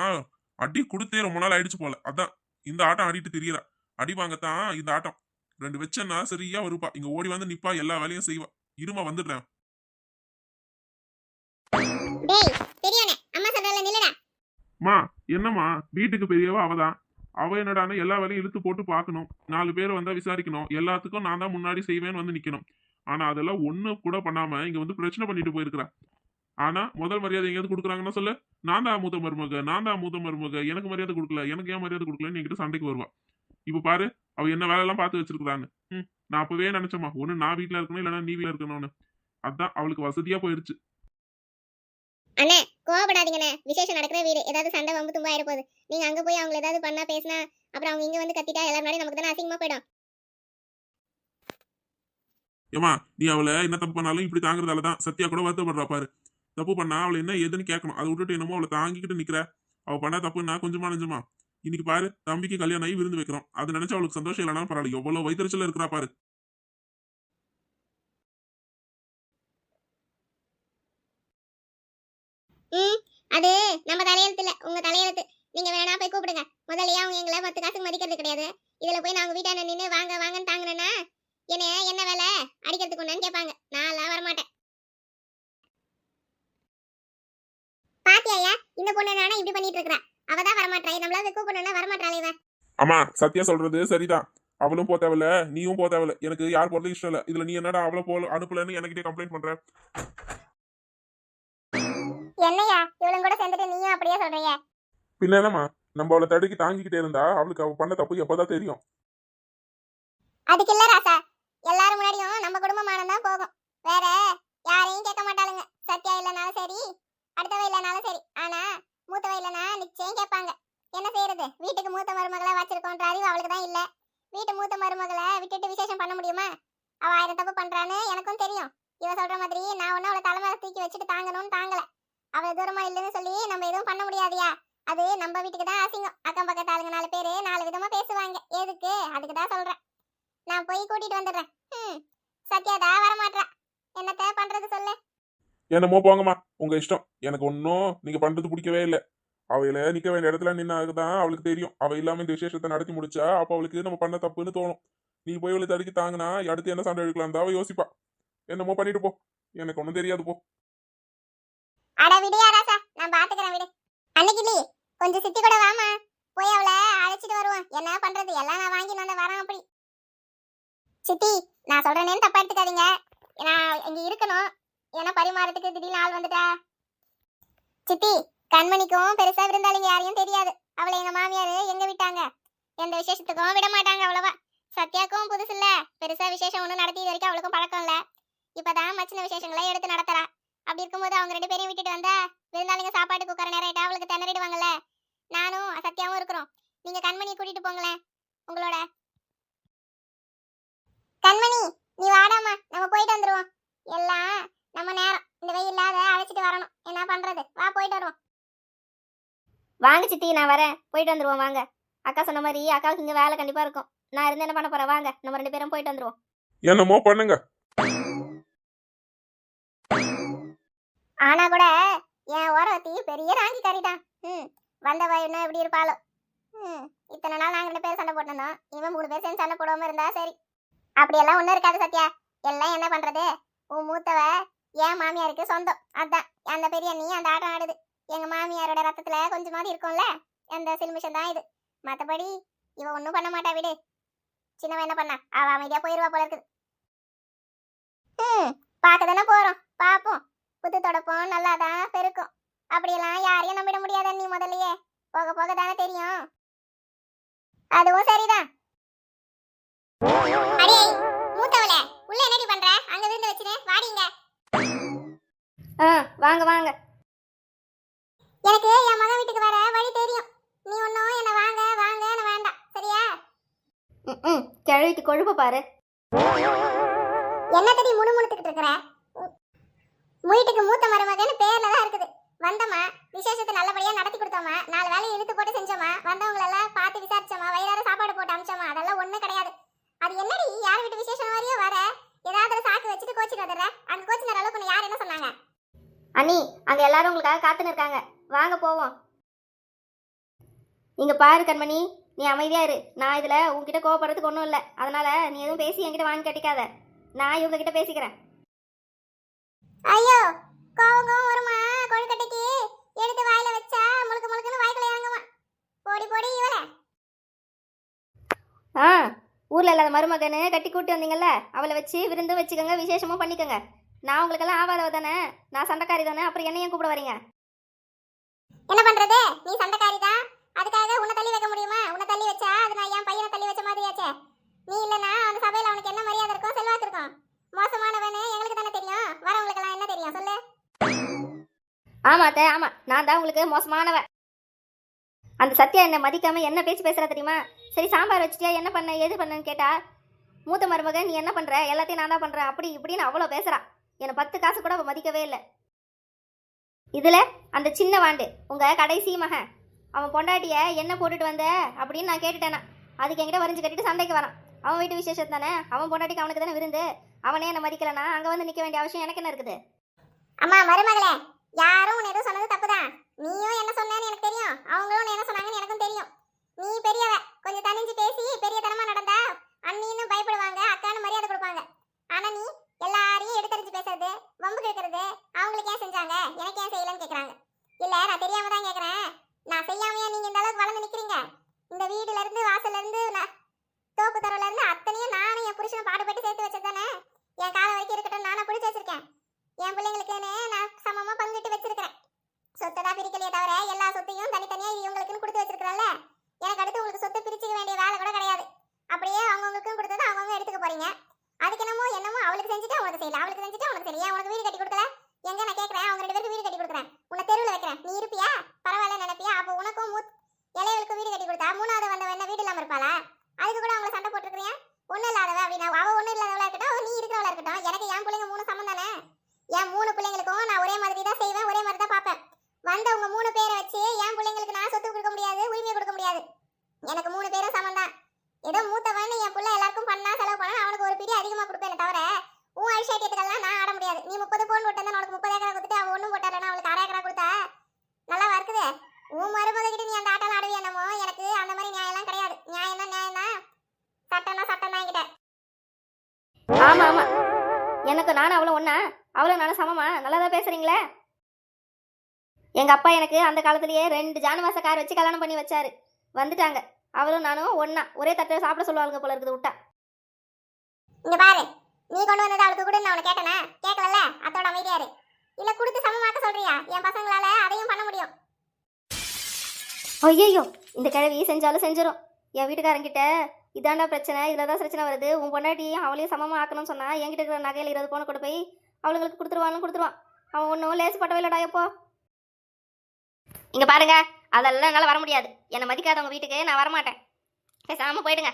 ஆ அடி கொடுத்தே ரொம்ப நாள் ஆயிடுச்சு போல. அதான் இந்த ஆட்டம் ஆடிட்டு தெரியல. அடி வாங்கத்தான் இந்த ஆட்டம். ரெண்டு வச்சேன்னா சரியா வருப்பா இங்க ஓடி வந்து நிப்பா எல்லா வேலையும் செய்வா. இருமா வந்துடுறேன். மா என்னம்மா? வீட்டுக்கு பெரியவ அவதான் அவ என்னடான்னு எல்லா வேலையும் இழுத்து போட்டு பார்க்கணும் நாலு பேர் வந்தா விசாரிக்கணும். எல்லாத்துக்கும் நான் தான் முன்னாடி செய்வேன்னு வந்து நிக்கணும். ஆனா அதெல்லாம் ஒண்ணு கூட பண்ணாம இங்க வந்து பிரச்சனை பண்ணிட்டு போயிருக்கிறா. ஆனா முதல் மரியாதை எங்கேயாவது கொடுக்குறாங்கன்னா சொல்லு. நான் தான் மூத்த மருமக நான் தான் மூத்த மருமக. எனக்கு மரியாதை கொடுக்கல எனக்கு ஏன் மரியாதை கொடுக்கலன்னு என்கிட்ட சண்டைக்கு வருவா. இப்ப பாரு அவ என்ன வேலையெல்லாம் பார்த்து வச்சிருக்கான்னு ம் நான் அப்பவே நினைச்சேம்மா ஒண்ணு நான் வீட்ல இருக்கணும் இல்லைன்னா நீ வீட்ல இருக்கணும்னு. அதான் அவளுக்கு வசதியா போயிருச்சு. அண்ணே கோவப்படாதீங்கண்ணே. விசேஷம் நடக்கிற வீடு ஏதாவது சண்டை வம்பு தும்பா போகுது. நீங்க அங்க போய் அவங்கள ஏதாவது பண்ணா பேசினா அப்புறம் அவங்க இங்க வந்து கத்திட்டா எல்லாரும் முன்னாடி நமக்கு தானே அசிங்கமா போயிடும். ஏமா நீ அவளை என்ன தப்பு பண்ணாலும் இப்படி தாங்குறதால தான் சத்யா கூட வருத்தப்படுறா பாரு. தப்பு பண்ணா அவளை என்ன ஏதுன்னு கேட்கணும். அதை விட்டுட்டு என்னமோ அவளை தாங்கிக்கிட்டு நிக்கிற. அவ பண்ணா தப்புன்னா கொஞ்சமா நெஞ்சமா. இன்னைக்கு பாரு தம்பிக்கு கல்யாணம் ஆகி விருந்து வைக்கிறோம். அது நினைச்சு அவளுக்கு சந்தோஷம் இல்லைனா பரவாயில்ல. எவ்வளவு வைத்தறிச்சல இருக்கிறா பாரு. அது நம்ம தலையெழுத்துல உங்க தலையெழுத்து. நீங்க வேணா போய் கூப்பிடுங்க. முதல்லயே அவங்க எங்களை பத்து காசுக்கு மதிக்கிறது கிடையாது. இதுல போய் நாங்க வீட்டாண்ட நின்று வாங்க வாங்கன்னு தாங்கினேன்னா என்ன என்ன வேலை? அடிக்கிறதுக்கு ஒண்ணுன்னு கேட்பாங்க. நான்லாம் வரமாட்டேன். பொண்ணு நானே இப்படி பண்ணிட்டு இருக்கா அவ தான் வரமாட்டா. நம்மளால கூப்பிடணும்னா வரமாட்டாளே இவ. ஆமா சத்யா சொல்றது சரிதான். அவளும் போத்தவல நீயும் போத்தவல எனக்கு யார் போறது இஷ்டம் இல்ல. இதுல நீ என்னடா அவளை போல அனுப்பலன்னு என்கிட்ட கம்ப்ளைண்ட் பண்ற? என்னையா? இவளும் கூட சேர்ந்துட்டு நீயும் அப்படியே சொல்றீங்க பின்ன என்னம்மா? நம்ம அவளை தடுக்கி தாங்கிக்கிட்டே இருந்தா அவளுக்கு அவ பண்ண தப்பு எப்பதான் தெரியும்? அதுக்கு இல்ல ராசா. எல்லாரும் முன்னாடியும் நம்ம குடும்பமானம் தான் போகும். வேற யாரையும் கேட்க மாட்டாளுங்க. சத்யா இல்லைனாலும் சரி அடுத்தவ இல்லைனாலும் சரி. ஆனா மூத்தவ இல்லைனா நிச்சயம் கேட்பாங்க. என்ன செய்யறது வீட்டுக்கு மூத்த மருமகளை வச்சிருக்கோன்ற அறிவு அவளுக்கு தான் இல்ல. வீட்டு மூத்த மருமகளை விட்டுட்டு விசேஷம் பண்ண முடியுமா? அவ ஆயிரம் தப்பு பண்றான்னு எனக்கும் தெரியும். இவ சொல்ற மாதிரி நான் ஒன்னும் அவளை தலைமையில தூக்கி வச்சுட்டு தாங்கணும்னு தாங்கல. அவ தூரமா இல்லைன்னு சொல்லி நம்ம எதுவும் பண்ண முடியாதியா? அது நம்ம வீட்டுக்கு தான் அசிங்கம். அக்கம் பக்கத்து ஆளுங்க நாலு பேரு நாலு விதமா பேசுவாங்க. எதுக்கு? அதுக்கு தான் சொல்றேன். நான் போய் கூட்டிட்டு வந்துடுறேன். ம் சத்யாதா வரமாட்றா. என்னத்த பண்றது சொல்லு. என்னமோ போங்கம்மா. உங்க இஷ்டம். எனக்கு ஒன்றும் நீங்க பண்றது பிடிக்கவே இல்லை. அவையில நிக்க வேண்டிய இடத்துல நின்னாதான் அவளுக்கு தெரியும். அவ இல்லாம இந்த விசேஷத்தை நடத்தி முடிச்சா அப்ப அவளுக்கு நம்ம பண்ண தப்புன்னு தோணும். நீ போய் அவளை தடுக்கி தாங்கினா அடுத்து என்ன சண்டை எடுக்கலாம் அவ யோசிப்பா. என்னமோ பண்ணிட்டு போ. எனக்கு ஒன்றும் தெரியாது போ. அட விடியா ராசா. நான் பாத்துக்கிறேன் விடு. அன்னைக்கு கொஞ்சம் சித்தி கூட வாமா போய் அவளை அழைச்சிட்டு வருவோம் என்ன பண்றது? எல்லாம் நான் வாங்கி வரேன் அப்படி. சித்தி நான் சொல்றேன்னு தப்பா எடுத்துக்காதீங்க. நான் இங்க இருக்கணும். ஏன்னா பரிமாறத்துக்கு திடீர்னு ஆள் வந்துட்டா? சித்தி கண்மணிக்கும் பெருசா விருந்தாளிங்க யாரையும் தெரியாது. அவளை எங்க மாமியார் எங்க விட்டாங்க? எந்த விசேஷத்துக்கும் விட மாட்டாங்க அவ்வளவா. சத்யாக்கும் புதுசு இல்ல. பெருசா விசேஷம் ஒண்ணும் நடத்தி வரைக்கும் அவளுக்கும் பழக்கம் இல்ல. இப்பதான் மச்சின விசேஷங்களை எடுத்து நடத்துறா. அப்படி இருக்கும்போது அவங்க ரெண்டு பேரையும் விட்டுட்டு வந்தா விருந்தாளிங்க சாப்பாட்டுக்கு உட்கார நேரம் ஆயிட்டா அவளுக்கு திணறிடுவாங்கல்ல. நானும் சத்யாவும் இருக்கிறோம். நீங்க கண்மணியை கூட்டிட்டு போங்களேன். உங்களோட கண்மணி நீ வாடாமா நம்ம போயிட்டு வந்துருவோம். எல்லாம் நம்ம நேரம் இந்த வெயில் அதை அழைச்சிட்டு வரணும் என்ன பண்றது வா போயிட்டு வருவோம். வாங்க சித்தி நான் வரேன். போயிட்டு வந்துருவோம் வாங்க. அக்கா சொன்ன மாதிரி அக்காவுக்கு இங்கே வேலை கண்டிப்பாக இருக்கும். நான் இருந்து என்ன பண்ண போறேன்? வாங்க நம்ம ரெண்டு பேரும் போயிட்டு வந்துருவோம். என்னமோ பண்ணுங்க. ஆனா கூட என் ஓரவத்தி பெரிய ராங்கி கறிதான் ம் வந்தவ என்ன எப்படி இருப்பாளோ? ம் இத்தனை நாள் நாங்க ரெண்டு பேரும் சண்டை போட்டிருந்தோம். இவன் மூணு பேர் சேர்ந்து சண்டை போடாம இருந்தா சரி. அப்படியெல்லாம் ஒண்ணும் இருக்காது சத்யா. எல்லாம் என்ன பண்றது? உன் மூத்தவ என் மாமியாருக்கு சொந்தம். அதான். அந்த பெரிய நீ அந்த ஆட்டம் ஆடுது. எங்க மாமியாரோட ரத்தத்துல கொஞ்சமாவது இருக்கும்ல? அந்த சிலுமிஷம் தான் இது. மத்தபடி இவ ஒண்ணும் பண்ண மாட்டா விடு. சின்னவன் என்ன பண்ணா? அவ அமைதியா போயிருவா போல இருக்குது. ம். பார்க்க தானே போறோம். பாப்போம் புத்து தொடப்போம் நல்லா தான் பெருக்கும். அப்படியெல்லாம் யாரையும் நம்பிட முடியாத நீ முதல்லயே. போக போக தானே தெரியும். அதுவும் சரிதான். அடே மூத்தவளே உள்ள என்னடி பண்ற? அங்க விருந்து வச்சுனே வாடிங்க. ஆ வாங்க வாங்க. எனக்கு என் மகன் வீட்டுக்கு வர வழி தெரியும். நீ ஒன்னும் என்ன வாங்க வாங்கன்னு வேண்டாம். சரியா? ம் ம். கிழவிக்கு கொழுப்பு பாரு. என்ன தடி முணுமுணுத்துக்கிட்டு இருக்கிற? வீட்டுக்கு மூத்த மருமகன்னு பேர்ல தான் இருக்குது. வந்தோமா விசேஷத்தை நல்லபடியா நடத்தி கொடுத்தோமா நாலு வேலையை இழுத்து போட்டு செஞ்சோமா வந்தவங்கள எல்லாம் பார்த்து விசாரிச்சோமா வயிறார சாப்பாடு போட்டு அமிச்சோமா அதெல்லாம் ஒண்ணும் கிடையாது. அது என்னடி? யார் வீட்டு விசேஷம் வரையோ வர? ஏதாவது சாக்கு வச்சுட்டு கோச்சிட்டு வந்துடுற? அந்த கோச்சின அளவுக்கு யார் என்ன சொன்னாங்க? அண்ணி அங்கே எல்லாரும் உங்களுக்காக காத்துன்னு இருக்காங்க வாங்க போவோம். இங்க பாரு கண்மணி நீ அமைதியா இரு. நான் இதுல உன்கிட்ட கோவப்படுறதுக்கு ஒன்றும் இல்லை. அதனால நீ எதுவும் பேசி என்கிட்ட வாங்கி கட்டிக்காத. நான் இவங்க கிட்ட பேசிக்கிறேன். ஐயோ கோவம் வருமா? கொழுக்கட்டைக்கு எடுத்து வாயில வச்சா முழுக்க முழுக்குன்னு வாய்க்குள்ள இறங்குமா? போடி போடி இவள. ஆ ஊர்ல இல்லாத மருமகனு கட்டி கூட்டி வந்தீங்கல்ல? அவளை வச்சு விருந்து வச்சுக்கோங்க விசேஷமும் பண்ணிக்கோங்க. நான் உங்களுக்கெல்லாம் ஆவாதவ தானே நான் சண்டைக்காரி தானே? அப்புறம் என்னையும் கூப்பிட வரீங்க? என்ன பண்றது? நீ சண்டைக்காரி தான். அதுக்காக உன்னை தள்ளி வைக்க முடியுமா? உன்னை தள்ளி வச்சா அது நான் என் பையனை தள்ளி வச்ச மாதிரியாச்சே. நீ இல்லனா அந்த சபையில அவனுக்கு என்ன மரியாதை இருக்கும் செல்வாக்கு இருக்கும். மோசமானவனு எங்களுக்கு தானே தெரியும். வரவங்களுக்கெல்லாம் என்ன தெரியும்? சொல்லு. ஆமா அத்தை ஆமா. நான் தான் உங்களுக்கு மோசமானவ அந்த சத்யா என்ன மதிக்காம என்ன பேச்சு பேசுறா தெரியுமா? சரி சாம்பார் வச்சிட்டியா? என்ன பண்ண? ஏது பண்ணன்னு கேட்டா மூத்த மருமகன் நீ என்ன பண்ற? எல்லாத்தையும் நான் தான் பண்றேன். அப்படி இப்படின்னு அவ்வளோ பேசுறா. என்னை பத்து காசு கூட அவள் மதிக்கவே இல்லை. இதில் அந்த சின்ன வாண்டு உங்கள் கடைசி மகன். அவன் பொண்டாட்டிய என்ன போட்டுட்டு வந்த அப்படின்னு நான் கேட்டுட்டேனா. அதுக்கு என்கிட்ட வரைஞ்சு கட்டிட்டு சந்தைக்கு வரான். அவன் வீட்டு விசேஷம் தானே? அவன் பொண்டாட்டிக்கு அவனுக்கு தானே விருந்து? அவனே என்ன மதிக்கலனா அங்கே வந்து நிற்க வேண்டிய அவசியம் எனக்கு என்ன இருக்குது? அம்மா மருமகளே யாரும் உன்னை எதுவும் சொன்னது தப்புதான் நீயும் என்ன சொன்னேன்னு எனக்கு தெரியும். அவங்களும் உன்னை என்ன சொன்னாங்கன்னு எனக்கும் தெரியும். நீ பெரியவ கொஞ்சம் தனிஞ்சு பேசி பெரிய தனமா நடந்தா அண்ணின்னு பயப்படுவாங்க அக்கான்னு மரியாதை கொடுப்பாங்க ஆனா நீ எல்லாரையும் எடுத்தறிஞ்சு பேசுறது வம்பு கேட்கறது அவங்களுக்கு ஏன் செஞ்சாங்க எனக்கு ஏன் செய்யலன்னு கேக்குறாங்க இல்ல நான் தெரியாம தான் கேக்குறேன் நான் செய்யாமையா நீங்க இந்த அளவுக்கு வளர்ந்து நிக்கிறீங்க இந்த வீடுல இருந்து வாசல்ல இருந்து ந- தோப்பு தரவுல இருந்து அத்தனையும் நானும் என் புருஷனை பாடுபட்டு சேர்த்து வச்சது தானே என் காலம் வரைக்கும் இருக்கட்டும் நானும் பிடிச்சு வச்சிருக்கேன் என் பிள்ளைங்களுக்குன்னு நான் சமமா பங்கிட்டு வச்சிருக்கிறேன் சொத்தை தான் பிரிக்கலையே தவிர எல்லா சொத்தையும் தனித்தனியா இவங்களுக்குன்னு கொடுத்து வச்சிருக்கிறல்ல எனக்கு அடுத்து உங்களுக்கு சொத்தை பிரிச்சுக்க வேண்டிய வேலை கூட கிடையாது அப்படியே அவங்கவுங்களுக்கும் கொடுத்தது அவங்கவுங்க அதுக்கு என்னமோ என்னமோ அவளுக்கு செஞ்சுட்டு அவனுக்கு செய்யல. அவளுக்கு செஞ்சுட்டு அவனுக்கு செய்யல. ஏன் உனக்கு வீடு கட்டி கொடுக்கல? எங்க நான் கேட்கறேன் அவங்க ரெண்டு பேருக்கு வீடு கட்டி கொடுக்குறேன். உன்னை தெருவில் வைக்கிறேன். நீ இருப்பியா? பரவாயில்ல நினைப்பியா? அப்போ உனக்கும் மூத் இளையவளுக்கும் வீடு கட்டி கொடுத்தா மூணாவது வந்த வேணா வீடு இல்லாமல் இருப்பாளா? அதுக்கு கூட அவங்கள சண்டை போட்டுருக்கியா ஒன்றும் இல்லாதவ அப்படின்னா அவள் ஒன்றும் இல்லாதவளா இருக்கட்டும். நீ இருக்கிறவளா இருக்கட்டும். எனக்கு என் பிள்ளைங்க மூணு சமம் தானே? என் மூணு பிள்ளைங்களுக்கும் நான் ஒரே மாதிரி தான் செய்வேன் ஒரே மாதிரி தான் பார்ப்பேன். வந்தவங்க மூணு பேரை வச்சு என் பிள்ளைங்களுக்கு நான் சொத்து கொடுக்க முடியாது உரிமையை கொடுக்க முடியாது. எனக்கு மூணு பேரும் சமம் தான். ஏதோ மூத்தவன் என் புள்ள எல்லாருக்கும் பண்ணா செலவு பண்ணா அவனுக்கு ஒரு பிடி அதிகமாக கொடுப்பேனே தவிர உன் ஐஷாட்டியத்துக்கெல்லாம் நான் ஆட முடியாது. நீ முப்பது பவுன் போட்டு உனக்கு முப்பது ஏக்கரா கொடுத்துட்டு அவன் ஒன்றும் போட்டாலனா அவளுக்கு அரை ஏக்கரா கொடுத்தா? நல்லா இருக்குது உன் மருமக கிட்ட நீ அந்த ஆட்டம் ஆடுவி என்னமோ? எனக்கு அந்த மாதிரி நியாயம்லாம் கிடையாது. நியாயம்னா நியாயம்னா சட்டம்னா சட்டம் தான் என்கிட்ட. ஆமா ஆமா. எனக்கு நானும் அவ்வளோ ஒன்னா அவ்வளோ நானும் சமமா? நல்லா தான் பேசுறீங்களே? எங்க அப்பா எனக்கு அந்த காலத்திலேயே ரெண்டு ஜானவாச கார் வச்சு கல்யாணம் பண்ணி வச்சாரு. வந்துட்டாங்க. அவளும் நானும் ஒண்ணா. ஒரே தட்டில் சாப்பிட சொல்லுவாளுங்க போல இருக்குது விட்டா இங்க பாரு. நீ கொண்டு வந்தது அவளுக்கு கூட நான் கேட்டனா? கேட்கலல்ல? அத்தோட அமைதியா இரு. இல்ல கொடுத்து சமமாக்க சொல்றியா? என் பசங்களால அதையும் பண்ண முடியும். ஐயோ இந்த கிழவி செஞ்சாலும் செஞ்சிடும் என் வீட்டுக்காரங்கிட்ட இதாண்டா பிரச்சனை இதில் தான் பிரச்சனை வருது. உன் பொண்டாட்டியும் அவளையும் சமமாக ஆக்கணும்னு சொன்னா என்கிட்ட இருக்கிற நகையில் இருபது பவுன் கொண்டு போய் அவளுங்களுக்கு கொடுத்துருவான்னு கொடுத்துருவான். அவன் ஒன்றும் லேசுப்பட்டவே இல்லடா எப்போ? இங்கே பாருங்க அதெல்லாம் என்னால் வர முடியாது. என்னை மதிக்காதவங்க வீட்டுக்கு நான் வரமாட்டேன். பேசாமல் போயிடுங்க.